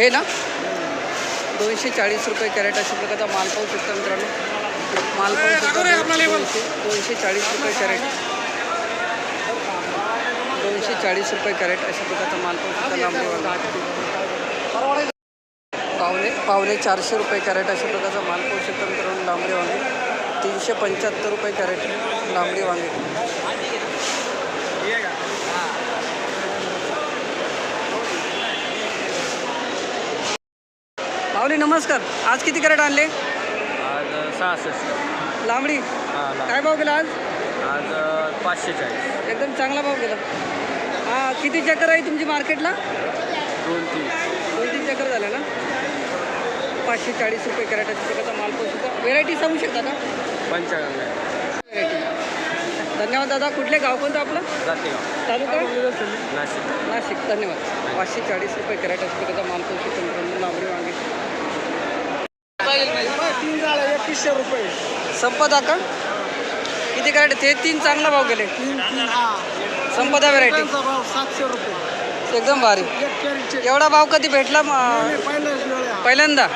हे ना? दोनशे चाळीस रुपये कॅरेट अशा प्रकारचा माल पाहू शकता मित्रांनो. माल दोनशे दोनशे चाळीस रुपये कॅरेट. दोनशे चाळीस रुपये कॅरेट अशा प्रकारचा माल पाहू शकता वांगे पावणे पावणे चारशे रुपये कॅरेट अशा प्रकारचा माल पाहू शकता मित्रांनो लांबडी वांगे तीनशे पंच्याहत्तर रुपये कॅरेट लांबडी वांगे माऊली नमस्कार. आज किती कॅरेट आणले? आज सहासष्ट. लांबडी. हां ला- काय भाव गेला आज? आज पाचशे चाळीस. एकदम चांगला भाव गेला. हा किती चक्कर आहे तुमची मार्केटला? दोन तीन. दोन तीन चक्कर झाल्या ना? पाचशे चाळीस रुपये कॅरेटाच्या प्रकारचा माल पोहोचू शकता व्हेरायटी सांगू शकता का? पंचावन्न. व्हेरायटी धन्यवाद दादा. कुठले गाव कोणतं आपलं? तालुका? नाशिक. नाशिक. धन्यवाद. पाचशे चाळीस रुपये कॅरेट अशा प्रकारचा माल पोहोचू शकतो मित्रांनो लांबडी वांगे एकवीसशे रुपये. संपदा का? किती कॅरेट ते तीन चांगला भाव गेले तीन तीन हा. संपदा व्हेरायटी त्यांचा भाव सातशे रुपये. एकदम भारी. एक कॅरेटचे. एवढा भाव कधी भेटला म- पहिल्याच वेळ आहे. पहिल्यांदा.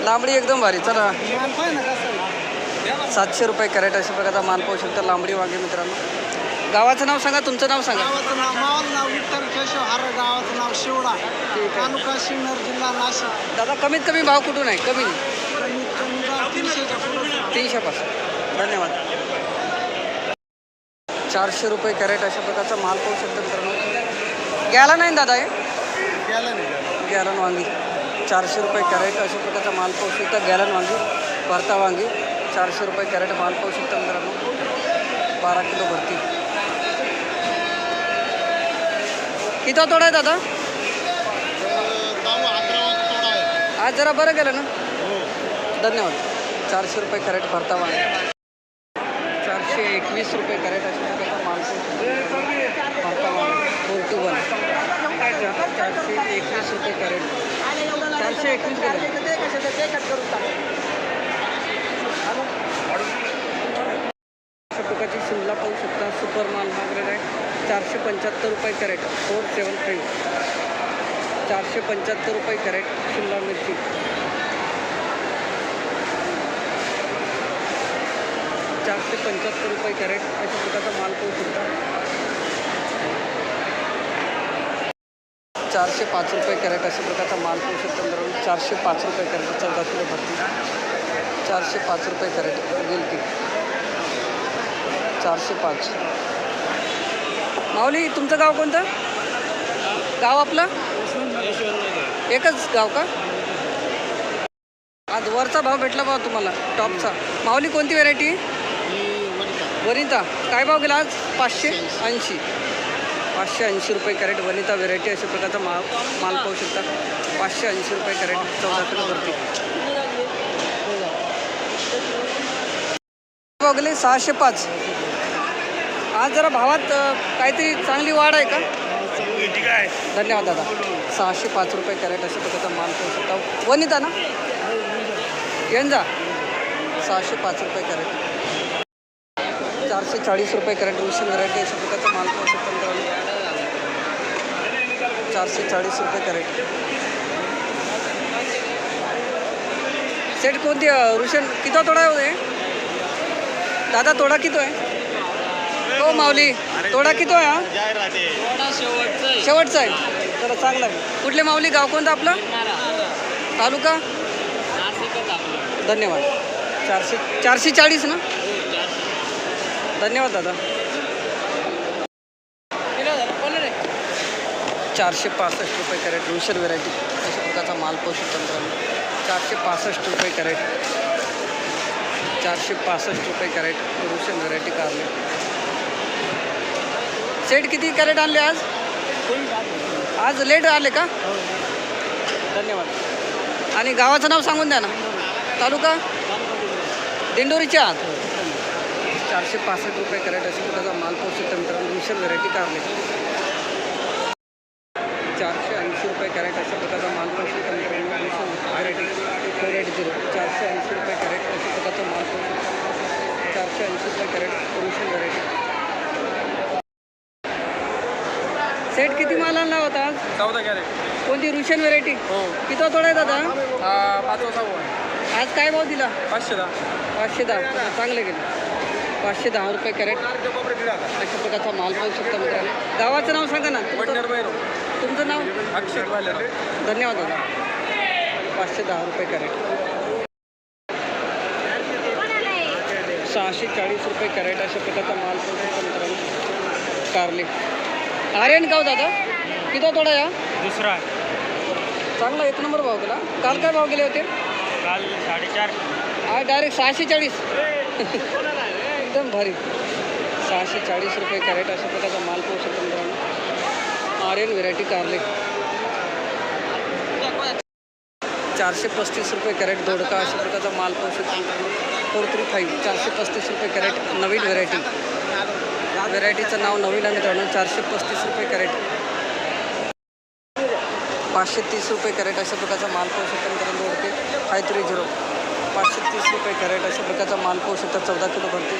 लांबडी एकदम भारी. चला. माल पाहिजे ना कसं आहे? सातशे रुपये कॅरेट अशा प्रकारचा माल पाहू शकता. लांबडी वांगे मित्रांनो. गावाचं नाव सांगा तुमचं नाव सांगा. गावाचं नाव नाव विठ्ठल केशव हार गावाचं नाव शिवडा. तालुका शिन्नर जिल्हा नाशिक. दादा कमीत कमी भाव कुठून आहे? कमी. तीनशेच्या पुढं तीनशेपासून. धन्यवाद. चारशे रुपये कॅरेट अशा प्रकारचा माल पाहू शकता मित्रांनो. गेला नाही दादा हे? गॅलन वांगी. चारशे रुपये कॅरेट अशा प्रकारचा माल पाहू शकता. गॅलन वांगी. भरता वांगी. चारशे रुपये कॅरेट माल पाहू शकता मित्रांनो. बारा किलो भरती. किती तोडा आहे दादा. आज जरा बरं गेलं ना? धन्यवाद. चारशे रुपये कॅरेट भरतावा चारशे एकवीस रुपये कॅरेट अशा प्रकारचा माल पाहू फोर टू वन चारशे एकवीस रुपये कॅरेट. चारशे एकवीस गेले अशा प्रकारची शिमला पाहू शकता. सुपर माल मागरेट आहे. चारशे पंच्याहत्तर रुपये कॅरेट. फोर सेवन थ्री. चारशे पंच्याहत्तर रुपये कॅरेट शिमला मिरची चारशे पंच्याहत्तर रुपये कॅरेट अशा प्रकारचा माल पाहू शकता. चारशे पाच रुपये कॅरेट अशा प्रकारचा माल पाहू शकता मित्रांनो. चारशे पाच रुपये कॅरेट चौदा किलो भरती. चारशे पाच रुपये कॅरेट गिलकी चारशे पाच. माऊली तुमचं गाव कोणतं? गाव आपलं? एकच गाव का? आज वरचा भाव भेटला भाव तुम्हाला टॉपचा. माऊली कोणती व्हरायटी वनिता काय भाव गेला आज? पाचशे ऐंशी. पाचशे ऐंशी रुपये कॅरेट वनिता व्हेरायटी अशा प्रकारचा माल माल पाहू शकता. पाचशे ऐंशी रुपये कॅरेट चौदा किलो भरती भाव गेले सहाशे पाच. आज जरा भावात काहीतरी चांगली वाढ आहे का? धन्यवाद दादा. सहाशे पाच रुपये कॅरेट अशा प्रकारचा माल पाहू शकता. वनिता ना? यंजा सहाशे पाच रुपये कॅरेट. चारशे चाळीस रुपये कॅरेट रुशन व्हरायटी अशा प्रकारचा माल पाहू चारशे चाळीस रुपये कॅरेट. सेट कोणती ऋषण किती तोडा आहे हो दादा तोडा किती आहे? हो माऊली. तोडा किती आहे हा? शेवटचा आहे. चला चांगला आहे. कुठले माऊली? गाव कोणतं आपलं? तालुका? धन्यवाद. चारशे चारशे चाळीस ना? धन्यवाद दादा. चारशे पासष्ट रुपये कॅरेट रुशर व्हेरायटी. अशा प्रकारचा माल शकता मित्रांनो. चारशे पासष्ट रुपये कॅरेट. चारशे पासष्ट रुपये कॅरेट रुशन व्हेरायटी कारले सेट किती कॅरेट आणले आज? आज लेट आले का? धन्यवाद. आणि गावाचं नाव सांगून द्या ना. तालुका? दिंडोरीच्या आत. चारशे पासष्ट रुपये कॅरेट अशा प्रकारचा माल पाहू शकता मित्रांनो रुशन व्हेरायटी कारले चारशे ऐंशी रुपये कॅरेट अशा प्रकारचा माल पाहू शकता मित्रांनो रुशन व्हेरायटी झिरो चारशे ऐंशी रुपये कॅरेट अशा प्रकारचा माल चारशे ऐंशी रुपये कॅरेट रुशन व्हेरायटी सेट किती माल आणला होता? चौदा कॅरेट. कोणती? रुशियन व्हेरायटी हो. किती तोडा आहे दादा? पाचवा सहावा. आज काय भाव दिला? पाचशे दहा. पाचशे दहा. चांगले गेले पाचशे दहा रुपये कॅरेट. अशा प्रकारचा माल पाहू शकता मित्रांनो. गावाचं नाव सांगा ना. तुमचं नाव? अक्षय धन्यवाद दादा. पाचशे दहा रुपये कॅरेट. सहाशे चाळीस रुपये कॅरेट अशा प्रकारचा माल पाहू शकता मित्रांनो. कारले. आर्यन गाव दादा. किती तोडा या? दुसरा. चांगला एक नंबर भाव गेला काल काय भाव गेले होते? काल साडेचार. डायरेक्ट सहाशे चाळीस. एकदम भारी. सहाशे चाळीस रुपये कॅरेट अशा प्रकारचा माल पाहू शकतो मित्रांनो. आर्यन व्हेरायटी कार्ले. चारशे पस्तीस रुपये कॅरेट दोडका अशा प्रकारचा माल पाहू शकतो फोर थ्री फाईव्ह चारशे पस्तीस रुपये कॅरेट नवीन व्हेरायटी. व्हेरायटीचं नाव नवीन आहे मित्रांनो चारशे पस्तीस रुपये कॅरेट. पाचशे तीस रुपये कॅरेट अशा प्रकारचा माल पाहू शकतो मित्रांनो दोडके. Five three zero. तीस रुपये कॅरेट अशा प्रकारचा माल पाहू शकता चौदा किलो भरते.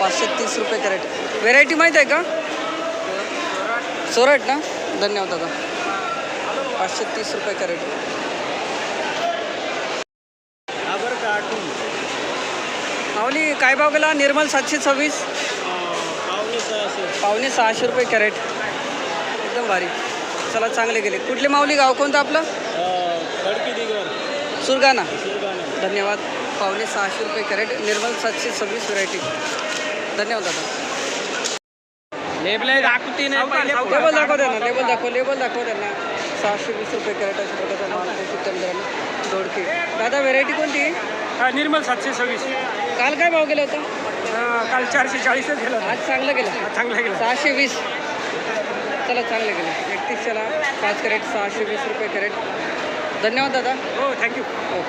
पाचशे तीस रुपये कॅरेट. व्हेरायटी माहीत आहे का? सोराट ना? धन्यवाद दादा. पाचशे तीस रुपये कॅरेट. माऊली काय भाव गेला? निर्मल सातशे सव्वीस. पावणे सहाशे रुपये कॅरेट. एकदम भारी. चला चांगले गेले. कुठले माऊली? गाव कोणतं आपलं? सुरगाणा धन्यवाद. पावणे सहाशे रुपये कॅरेट. निर्मल सातशे सव्वीस व्हरायटी धन्यवाद दादा. लेबल दाखवते लेबल दाखव त्यांना लेबल दाखव लेबल दाखव त्यांना. सहाशे वीस रुपये कॅरेट अशा प्रकारचा माल दोडके. दादा व्हेरायटी कोणती? आहे? निर्मल सातशे सव्वीस. काल काय भाव गेला होता? काल चारशे चाळीसच गेलं आज चांगलं गेलं. चांगलं गेलं. सहाशे वीस. चला चांगले गेले. एकतीसशेला पाच कॅरेट सहाशे वीस रुपये कॅरेट. धन्यवाद दादा. हो थँक्यू हो.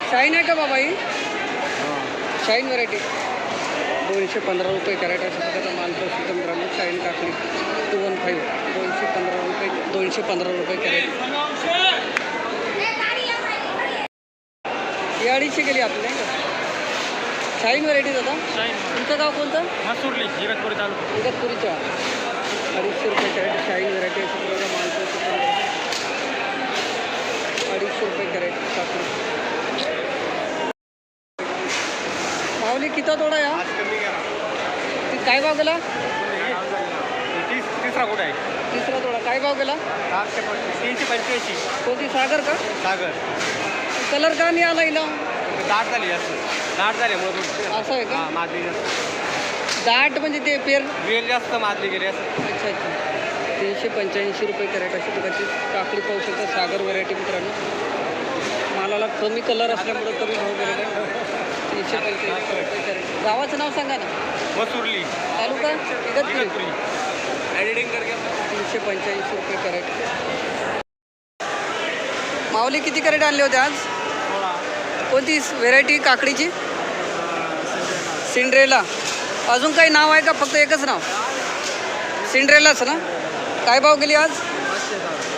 शाईन आहे का बाबा ही? शाईन व्हरायटी दोनशे पंधरा रुपये कॅरेट प्रकारचा माल प्रसिद्ध मित्रांनो शाईन काकडी टू वन फाईव्ह दोनशे पंधरा रुपये दोनशे पंधरा रुपये कॅरेट. ही अडीचशे गेली आपली नाही का? शाईन व्हरायटी दादा. तुमचं गाव कोणतं? मसूरली इगतपुरी तालुका. इगतपुरीच्या अडीचशे रुपये कॅरेट शाईन व्हरायटी अशा प्रकारचा अडीचशे रुपये कॅरेट माऊली किती तोडा या? ती काय भाव गेला तीस तिसरा कुठं आहे? तिसरा तोडा. काय भाव गेला तीनशे पंच्याऐंशी कोणती? सागर का? सागर. कलर का नाही आला हिला? दाट झाली जास्त. दाट झाली मधून असं आहे का? मादली जास्त. दाट म्हणजे ते पेर? वेल जास्त मादली गेली असं. अच्छा अच्छा. तीनशे पंच्याऐंशी रुपये कॅरेट अशी प्रकारची काकडी पाहू शकता सागर व्हरायटी मित्रांनो. मालाला कमी कलर असल्यामुळे कमी भाव गेलेला आहे तीनशे पंच्याऐंशी रुपये कॅरेट. गावाचं नाव सांगा ना. मसूरली. तालुका? इगतपुरी. एडिटिंग करके तीनशे पंच्याऐंशी रुपये कॅरेट. माऊली किती कॅरेट आणले होते आज? कोणती व्हेरायटी काकडीची? सिंड्रेला. अजून काही नाव आहे का? फक्त एकच नाव? सिंड्रेलाच ना? काय भाव गेली आज?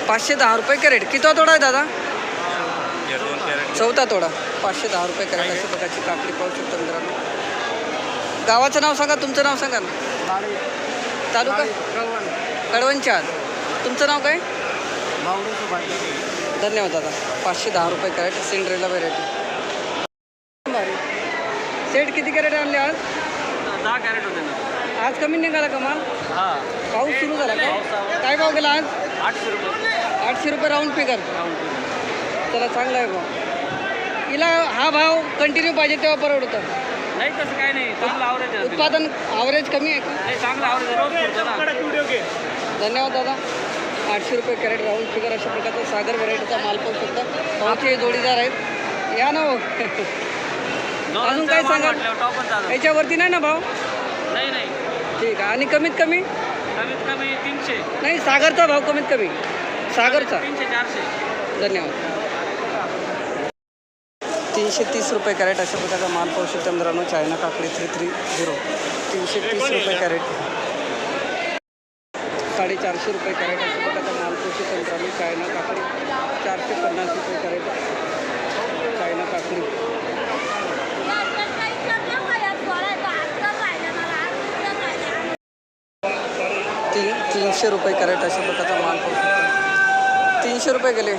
पाचशे दहा रुपये कॅरेट. किती तोडा आहे दादा? चौथा तोडा. पाचशे दहा रुपये कॅरेट. अशा प्रकारची काकडी पाहू शकतो मित्रांनो. गावाचं नाव सांगा तुमचं नाव सांगा ना. तालुका? कळवणच्या आत तुमचं नाव काय? धन्यवाद दादा. पाचशे दहा रुपये कॅरेट सिंड्रेला व्हेरायटी सेट किती कॅरेट आणले आज? दहा कॅरेट होते ना. आज कमी निघाला का माल? हा. पाऊस सुरू झाला का? काय भाव गेला आज? आठशे रुपये. आठशे रुपये राऊंड फिगर चला चांगला आहे भाव. हिला हा भाव कंटिन्यू पाहिजे तेव्हा परवडतं. नाही तसं काय नाही. चांगलं आवरेज आहे उत्पादन ॲव्हरेज कमी आहे का? नाही चांगलं आवरेज रोज पुरतं ना. धन्यवाद दादा. आठशे रुपये कॅरेट राऊंड फिगर अशा प्रकारचा सागर व्हरायटीचा माल पाहू शकता. भाऊचे जोडीदार आहेत. या ना हो. अजून काय सांगाल? टॉपच झालं याच्यावरती नाही ना भाव? नाही नाही. ठीक आहे. आणि कमीत कमी? कमीत कमी तीनशे. नाही सागरचा भाव कमीत कमी. सागरचा. तीनशे चारशे. धन्यवाद. तीनशे तीस रुपये कॅरेट अशा प्रकारचा माल पाहू शकता मित्रांनो. चायना काकडी थ्री थ्री झिरो तीनशे तीस रुपये कॅरेट. साडेचारशे रुपये कॅरेट अशा प्रकारचा माल पाहू शकता मित्रांनो. चायना काकडी चारशे पन्नास रुपये कॅरेट. चायना काकडी. तीनशे रुपये कॅरेट अशा प्रकारचा माल पाहू शकतो. तीनशे रुपये गेले.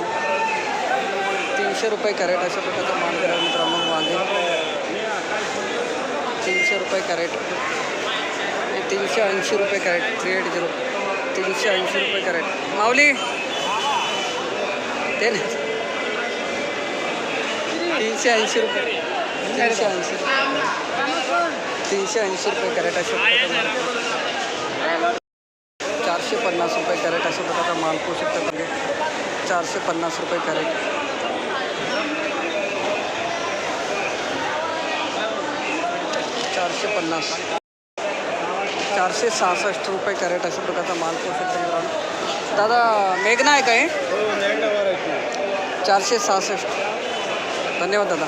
तीनशे रुपये कॅरेट अशा प्रकारचा माल गेला मित्रांनो मागे तीनशे रुपये कॅरेट. तीनशे ऐंशी रुपये कॅरेट थ्री एट झिरो तीनशे ऐंशी रुपये कॅरेट. माऊली! ते ना. तीनशे ऐंशी रुपये. तीनशे ऐंशी तीनशे ऐंशी रुपये कॅरेट अशा प्रकारचा माल. चारशे पन्नास रुपये कॅरेट अशा प्रकारचा माल पाहू शकता चारशे पन्नास रुपये कॅरेट। चारशे पन्नास। चारशे सहासष्ट रुपये कॅरेट अशा प्रकारचा माल पाहू शकता मित्रांनो दादा मेघना आहे काय चारशे सहासष्ट धन्यवाद दादा।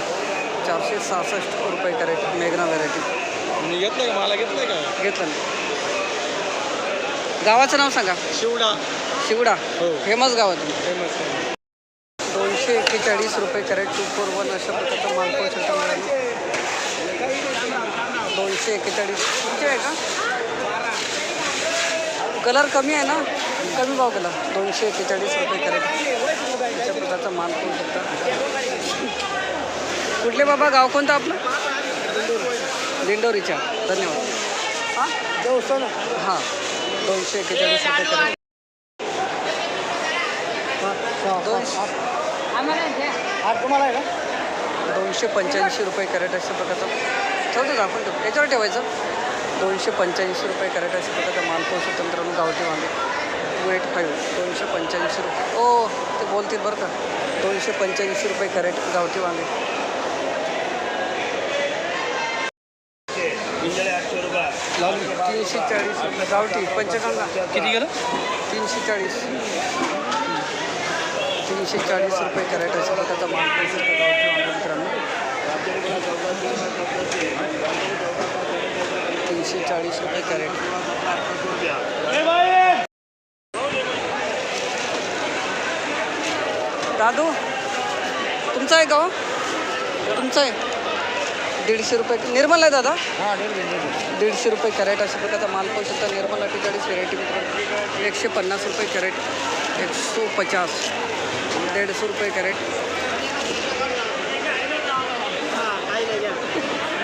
चारशे सहासष्ट रुपये कॅरेट मेघना व्हेरायटी घेतलंय का? मला घेतलंय का? घेतलं गावाचं नाव सांगा। शिवडा. शिवडा हो. फेमस गावातून फेमस दोनशे एक्केचाळीस रुपये कॅरेट टू फोर वन अशा प्रकारचा माल पाहू शकता मित्रांनो. दोनशे एक्केचाळीस तुमचे आहे का? कलर कमी आहे ना? कमी भाव केला. दोनशे एक्केचाळीस रुपये कॅरेट. अशा प्रकारचा माल पाहू शकता कुठले बाबा? गाव कोणतं आपलं? दिंडोरीच्या. धन्यवाद. हां? हां. दोनशे एक्केचाळीस रुपये कॅरेट. दोनशे तुम्हाला आहे का? दोनशे पंच्याऐंशी रुपये कॅरेट अशा प्रकारचा ठेवतो का आपण याच्यावर ठेवायचं. दोनशे पंच्याऐंशी रुपये कॅरेट अशा प्रकारचा शकतो मित्रांनो गावठी वांगे. टू एट फाईव्ह दोनशे पंच्याऐंशी रुपये. ओ ते बोलतील बरं का. दोनशे पंच्याऐंशी रुपये कॅरेट गावठी वांगे. तीनशे चाळीस रुपये. गावठी. पंचगंगा. किती गेलं? तीनशे चाळीस. तीनशे चाळीस रुपये कॅरेट अशा प्रकारचा माल मित्रांनो. तीनशे चाळीस रुपये कॅरेट. दादू तुमचं आहे का हो? तुमचं आहे? दीडशे रुपये निर्मल आहे दादा? दीडशे रुपये कॅरेट अशा प्रकारचा माल पाहू शकता निर्मल अठ्ठेचाळीस व्हेरायटी एकशे पन्नास रुपये कॅरेट एकशे पचास. दीडशे रुपये कॅरेट.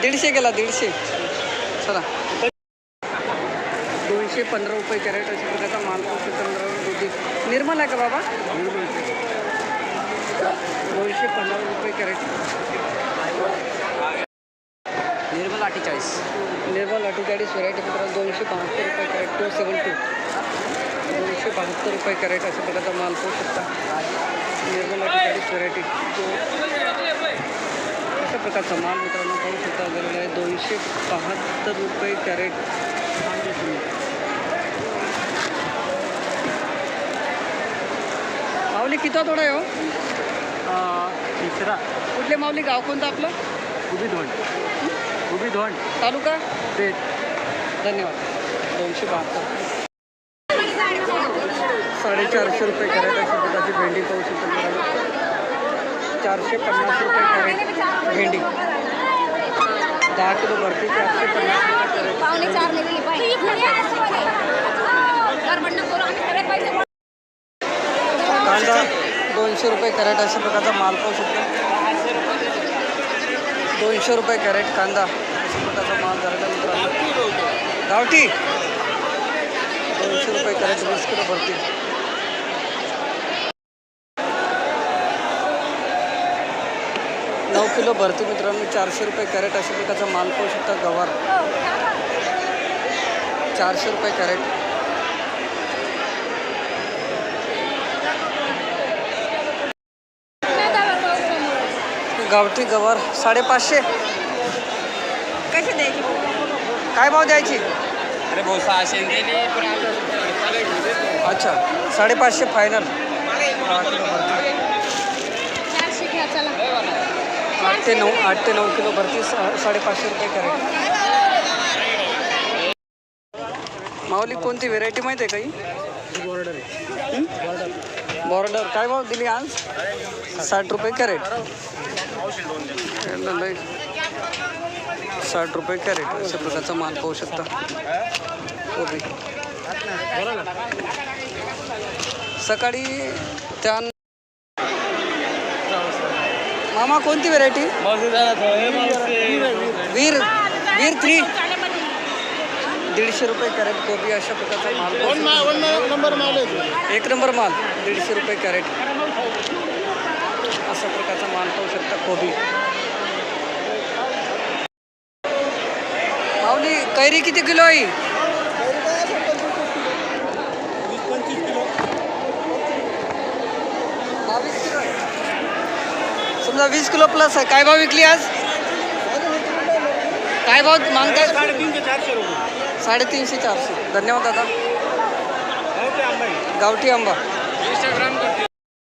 दीडशे गेला दीडशे. चला. दोनशे पंधरा रुपये कॅरेट अशा प्रकारचा माल शकता मित्रांनो दुधी निर्मल आहे का बाबा? दोनशे पंधरा रुपये कॅरेट. निर्मल अठ्ठेचाळीस निर्मल अठ्ठेचाळीस व्हरायटी मित्रांनो दोनशे बहात्तर रुपये कॅरेट टू सेवन टू दोनशे बहात्तर रुपये कॅरेट अशा प्रकारचा माल पाहू शकता निर्मल व्हरायटी अशा प्रकारचा माल मित्रांनो पाहू शकता अवेलेबल आहे. दोनशे बहात्तर रुपये कॅरेट. माऊली किती थोडा आहे हो? तिसरा. कुठले माऊली? गाव कोणतं आपलं? उभी धोंड. उभी धोंड. तालुका? ते. धन्यवाद. दोनशे बहात्तर. साडेचारशे रुपये कॅरेट अशा प्रकारची भेंडी पाहू शकतो चारशे पन्नास रुपये कॅरेट भेंडी. दहा किलो भरती चारशे पन्नास रुपये कांदा दोनशे रुपये कॅरेट अशा प्रकारचा माल पाहू शकतो. दोनशे रुपये कॅरेट कांदा अशा प्रकारचा माल मित्रांनो. गावठी. दोनशे रुपये कॅरेट वीस किलो भरती नऊ किलो भरती मित्रांनो चारशे रुपये कॅरेट अशा प्रकारचा माल पाहू शकता गवार. चारशे रुपये कॅरेट. गावठी गवार साडेपाचशे. कसे द्यायचे? काय भाव द्यायची? अरे भाऊ सहाशे अच्छा साडेपाचशे फायनल दहा किलो भरती चारशे घ्या चला आठ ते नऊ आठ ते नऊ किलो भरती सा- साडेपाचशे रुपये कॅरेट. माऊली कोणती व्हेरायटी माहिती आहे काही? बॉर्डर काय भाव दिली आज? साठ रुपये कॅरेट. साठ रुपये कॅरेट. अशा प्रकारचा माल पाहू शकता. कोबी. सकाळी त्या मामा कोणती व्हेरायटी वीर वीर थ्री दीडशे रुपये कॅरेट कोबी अशा प्रकारचा माल नंबर माल एक नंबर माल दीडशे रुपये कॅरेट. अशा प्रकारचा माल पाहू शकता कोबी. माऊली कैरी किती किलो आहे बावीस किलो आहे समजा वीस किलो प्लस आहे. काय भाव विकली आज? काय भाव मागताय? साडेतीनशे चारशे. रुपये साडेतीनशे चारशे धन्यवाद दादा. गावठी आंबा.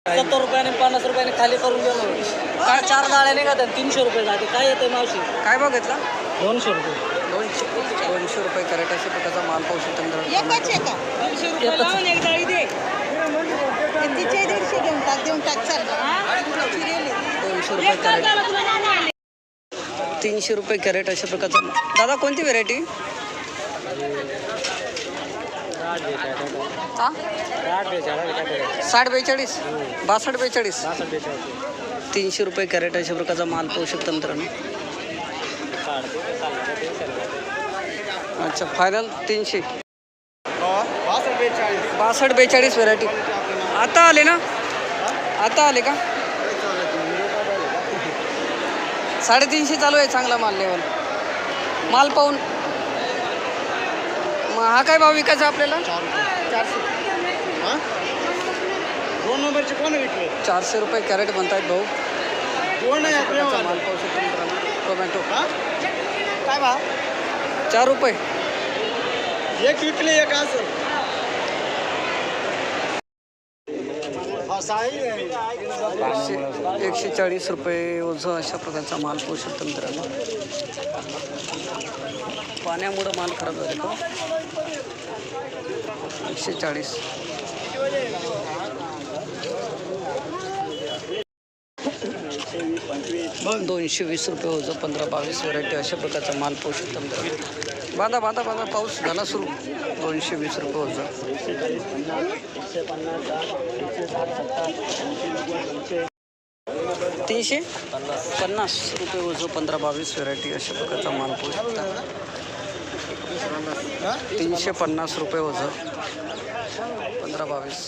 सत्तर रुपयाने पन्नास रुपयाने खाली करून गेलो काय? चार डाळ्या निघतात तीनशे रुपये जाते काय येते मावशी? काय भाव घेतला? दोनशे रुपये. दोनशे. दोनशे रुपये कॅरेट अशा प्रकारचा माल पाहू शकतो मित्रांनो. तीनशे रुपये कॅरेट तीनशे रुपये कॅरेट अशा प्रकारचा. दादा कोणती व्हेरायटी साठ बेचाळीस. बासष्ट बेचाळीस. तीनशे रुपये कॅरेट अशा प्रकारचा माल पाहू तंत्र मित्रांनो. अच्छा फायनल तीनशे. बासष्ट बेचाळीस व्हेरायटी आता आले ना? आता आले का? साडेतीनशे चालू आहे चांगला माल लेवल माल पाहून. मग हा काय भाव विकायचा आपल्याला? चारशे. दोन नंबरचे कोण विकले? चारशे रुपये कॅरेट म्हणतायत भाऊ. दोन आहे माल पाहू शकतो मित्रांनो. टोमॅटो काय बा चार रुपये. एक विकले एक असं एकशे एकशे चाळीस रुपये ओझं अशा प्रकारचा माल पोषक शकतो मित्रांनो पाण्यामुळं माल खराब झाले तो. एकशे चाळीस. दोनशे वीस रुपये ओझं पंधरा बावीस व्हरायटी अशा प्रकारचा माल पोषक शकतो मित्रांनो बांधा बांधा बांधा पाऊस झाला सुरू. दोनशे वीस रुपये ओझं तीनशे? पन्नास रुपये ओझं पंधरा बावीस व्हेरायटी अशा प्रकारचा माल पाहू शकता तीनशे पन्नास रुपये ओझं पंधरा बावीस.